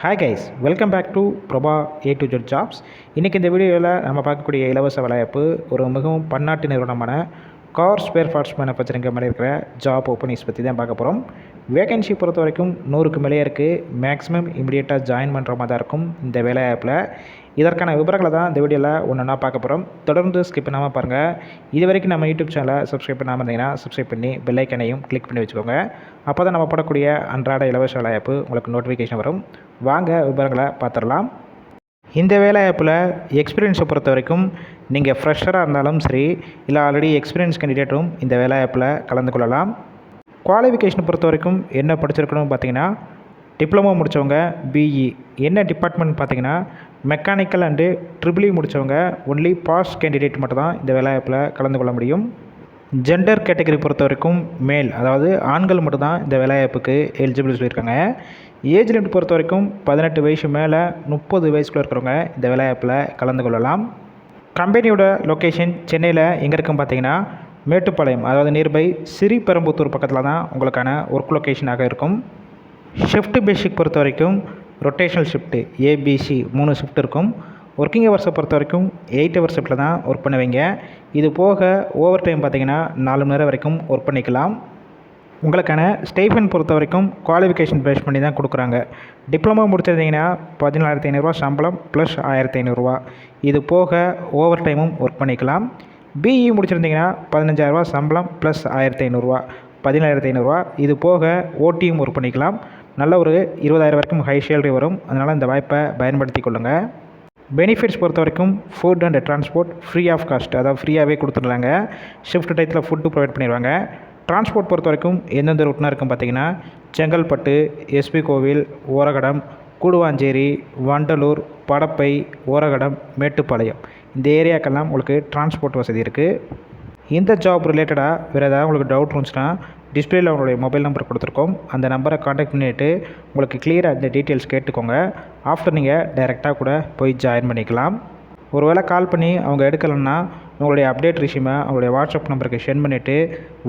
Hi guys welcome back to Prabha A to Z jobs இன்றைக்கி இந்த வீடியோவில் நம்ம பார்க்கக்கூடிய இலவச வேலைவாய்ப்பு ஒரு மிகவும் பன்னாட்டு நிறுவனமான கார் ஸ்பேர் பார்ட்ஸ் மேனுஃபேக்சரிங் மேலே இருக்கிற ஜாப் ஓப்பனிங்ஸ் பற்றி தான் பார்க்க போகிறோம் வேகன்சி பொறுத்த வரைக்கும் நூறுக்கு மேலே இருக்குது மேக்ஸிமம் இமீடியட்டாக ஜாயின் பண்ணுற மாதிரி தான் இருக்கும் இந்த வேலை ஆப்பில் இதற்கான விவரங்களை தான் இந்த வீடியோவில் ஒன்று ஒன்றா பார்க்க போகிறோம் தொடர்ந்து ஸ்கிப் பண்ணாமல் பாருங்கள் இது வரைக்கும் நம்ம யூடியூப் சேனலை சப்ஸ்கிரைப் பண்ணாமல் இருந்தீங்கன்னா சப்ஸ்கிரைப் பண்ணி பெல்லைக்கனையும் கிளிக் பண்ணி வச்சுக்கோங்க. அப்போ தான் நம்ம போடக்கூடிய அன்றாட இலவச வேலைவாய்ப்பு உங்களுக்கு நோட்டிஃபிகேஷன் வரும். வாங்க விவரங்களை பார்த்துடலாம். இந்த வேலைவாய்ப்பில் எக்ஸ்பீரியன்ஸை பொறுத்த வரைக்கும் நீங்கள் ஃப்ரெஷராக இருந்தாலும் சரி இல்லை ஆல்ரெடி எக்ஸ்பீரியன்ஸ் கேண்டிடேட்டும் இந்த வேலைவாய்ப்பில் கலந்து கொள்ளலாம். குவாலிஃபிகேஷனை பொறுத்த வரைக்கும் என்ன படிச்சிருக்கணும் பார்த்தீங்கன்னா டிப்ளமோ முடித்தவங்க பிஇ என்ன டிபார்ட்மெண்ட் பார்த்தீங்கன்னா மெக்கானிக்கல் அண்டு ட்ரிபிளி e முடித்தவங்க ஒன்லி பாஸ் கேண்டிடேட் மட்டும் தான் இந்த ஆப்பில் கலந்து கொள்ள முடியும். ஜெண்டர் கேட்டகரி பொறுத்த வரைக்கும் மேல் அதாவது ஆண்கள் மட்டும்தான் இந்த வேலைவாய்ப்புக்கு எலிஜிபிள் சொல்லியிருக்காங்க. ஏஜ் லிமிட் பொறுத்த வரைக்கும் பதினெட்டு வயசு மேலே முப்பது வயசுக்குள்ள இருக்கிறவங்க இந்த வேலைவாய்ப்பில் கலந்து கொள்ளலாம். கம்பெனியோட லொக்கேஷன் சென்னையில் எங்கே இருக்குன்னு பார்த்தீங்கன்னா மேட்டுப்பாளையம் அதாவது நியர்பை ஸ்ரீபெரும்புத்தூர் பக்கத்தில் தான் உங்களுக்கான ஒர்க் லொக்கேஷனாக இருக்கும். ஷிஃப்ட் பேசிக் பொறுத்த வரைக்கும் ரொட்டேஷனல் ஷிஃப்ட்டு ஏபிசி மூணு ஷிஃப்ட் இருக்கும். ஒர்க்கிங் ஹவர்ஸை பொறுத்த வரைக்கும் எயிட் ஹவர் ஷிஃப்ட்டில் தான் ஒர்க் பண்ணுவீங்க. இது போக ஓவர் டைம் பார்த்தீங்கன்னா நாலு மணி நேரம் வரைக்கும் ஒர்க் பண்ணிக்கலாம். உங்களுக்கான ஸ்டைஃபன் பொறுத்த வரைக்கும் குவாலிஃபிகேஷன் பேஸ் பண்ணி தான் கொடுக்குறாங்க. டிப்ளமோ முடிச்சிருந்தீங்கன்னா பதினாலாயிரத்தி ஐநூறுரூவா சம்பளம் ப்ளஸ் ஆயிரத்தி ஐநூறுரூவா இது போக ஓவர் டைமும் ஒர்க் பண்ணிக்கலாம். பிஇ முடிச்சிருந்தீங்கன்னா பதினஞ்சாயிரரூவா சம்பளம் ப்ளஸ் ஆயிரத்தி ஐநூறுரூவா பதினாயிரத்தி ஐநூறுரூவா இது போக ஓடியும் ஒர்க் பண்ணிக்கலாம். நல்ல ஒரு இருபதாயிரம் வரைக்கும் ஹை சேலரி வரும். அதனால் இந்த வாய்ப்பை பயன்படுத்தி கொள்ளுங்கள் பெனிஃபிட்ஸ் பொறுத்த வரைக்கும் food and transport free of cost அதாவது ஃப்ரீயாகவே கொடுத்துட்றாங்க. ஷிஃப்ட் டயத்தில் ஃபுட்டு ப்ரொவைட் பண்ணிடுவாங்க. டிரான்ஸ்போர்ட் பொறுத்த வரைக்கும் எந்தெந்த ரூட்னா இருக்கும் பார்த்தீங்கன்னா செங்கல்பட்டு எஸ்பி கோவில் ஓரகடம் கூடுவாஞ்சேரி வண்டலூர் படப்பை ஓரகடம் மேட்டுப்பாளையம். இந்த ஏரியாக்கெல்லாம் உங்களுக்கு டிரான்ஸ்போர்ட் வசதி இருக்குது இந்த ஜாப் ரிலேட்டடாக வேறு ஏதாவது உங்களுக்கு டவுட் இருந்துச்சுன்னா டிஸ்பிளேயில் உங்களுடைய மொபைல் நம்பர் கொடுத்துருக்கோம். அந்த நம்பரை காண்டாக்ட் பண்ணிவிட்டு உங்களுக்கு கிளியராக இந்த டீட்டெயில்ஸ் கேட்டுக்கோங்க. ஆஃப்டர் நீங்கள் டைரெக்டாக கூட போய் ஜாயின் பண்ணிக்கலாம். ஒருவேளை கால் பண்ணி அவங்க எடுக்கலைன்னா உங்களுடைய அப்டேட் ரிஷ்யூமை அவங்களுடைய வாட்ஸ்அப் நம்பருக்கு சென்ட் பண்ணிவிட்டு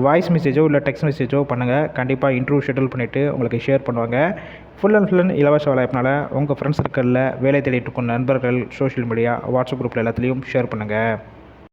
வாய்ஸ் மெசேஜோ இல்லை டெக்ஸ்ட் மெசேஜோ பண்ணுங்கள் கண்டிப்பாக இன்டர்வியூ ஷெட்யூல் பண்ணிவிட்டு உங்களுக்கு ஷேர் பண்ணுவாங்க. ஃபுல் அண்ட் ஃபுல் அண்ட் இலவச வேலைப்பினால் உங்கள் ஃப்ரெண்ட்ஸ் சர்க்கிளில் வேலை தேடிட்டு இருக்கும் நண்பர்கள் சோஷியல் மீடியா வாட்ஸ்அப் குரூப்பில் எல்லாத்துலேயும் ஷேர் பண்ணுங்கள்